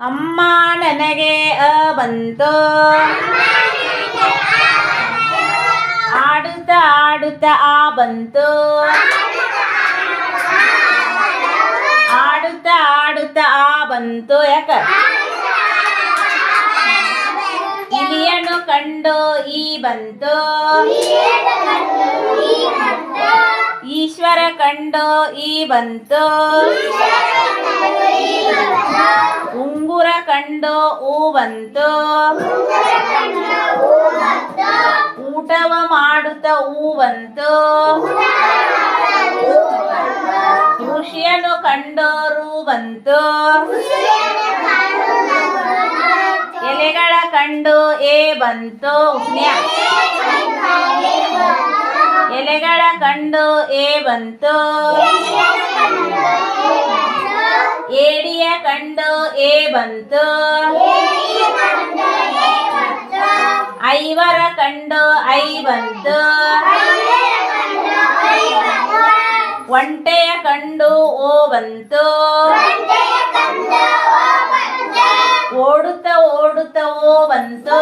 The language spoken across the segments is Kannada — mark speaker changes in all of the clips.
Speaker 1: ಅಮ್ಮ ನನಗೆ ಅ ಬಂತು. ಆಡುತ್ತ ಆಡುತ್ತ ಆ ಬಂತು. ಆಡುತ್ತ ಆಡುತ್ತ ಆ ಬಂತು. ಯಾಕ? ಇಲಿಯನ್ನು ಕಂಡು ಈ ಬಂತು. ಈಶ್ವರ ಕಂಡು ಈ ಬಂತು. ಹೂ ಊಟವ ಮಾಡುತ್ತ ಹೂ ಋಷಿಯನ್ನು ಕಂಡೋರು ಬಂತು ಎಲೆಗಳ ಕಂಡು ಏ ಬಂತು ಎಲೆಗಳ ಕಂಡು ಏ ಬಂತು ಏ ಬಂತು? ಐವರ ಕಂಡು ಐ ಬಂತು? ಒಂಟೆಯ ಕಂಡು ಓ ಬಂತು? ಓಡುತ್ತ ಓಡುತ್ತ ಓ ಬಂತು?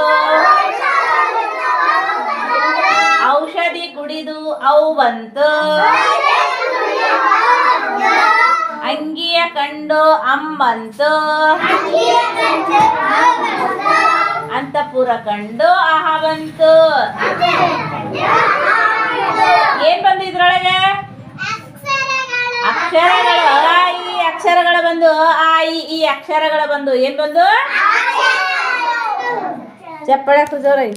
Speaker 1: ಔಷಧಿ ಕುಡಿದು ಅವು ಬಂತು? ಅಂಗಿಯ ಕಂಡು ಅಮ್ಮಂತು ಅಂತಪುರ ಕಂಡು ಆಹ ಬಂತು ಏನ್ ಬಂದು ಇದ್ರೊಳಗೆ? ಅಕ್ಷರಗಳು. ಈ ಅಕ್ಷರಗಳ ಬಂದು ಆ ಈ ಈ ಅಕ್ಷರಗಳ ಬಂದು ಏನ್ ಬಂದು? ಚಪ್ಪಳ ಜೋರಾಗಿ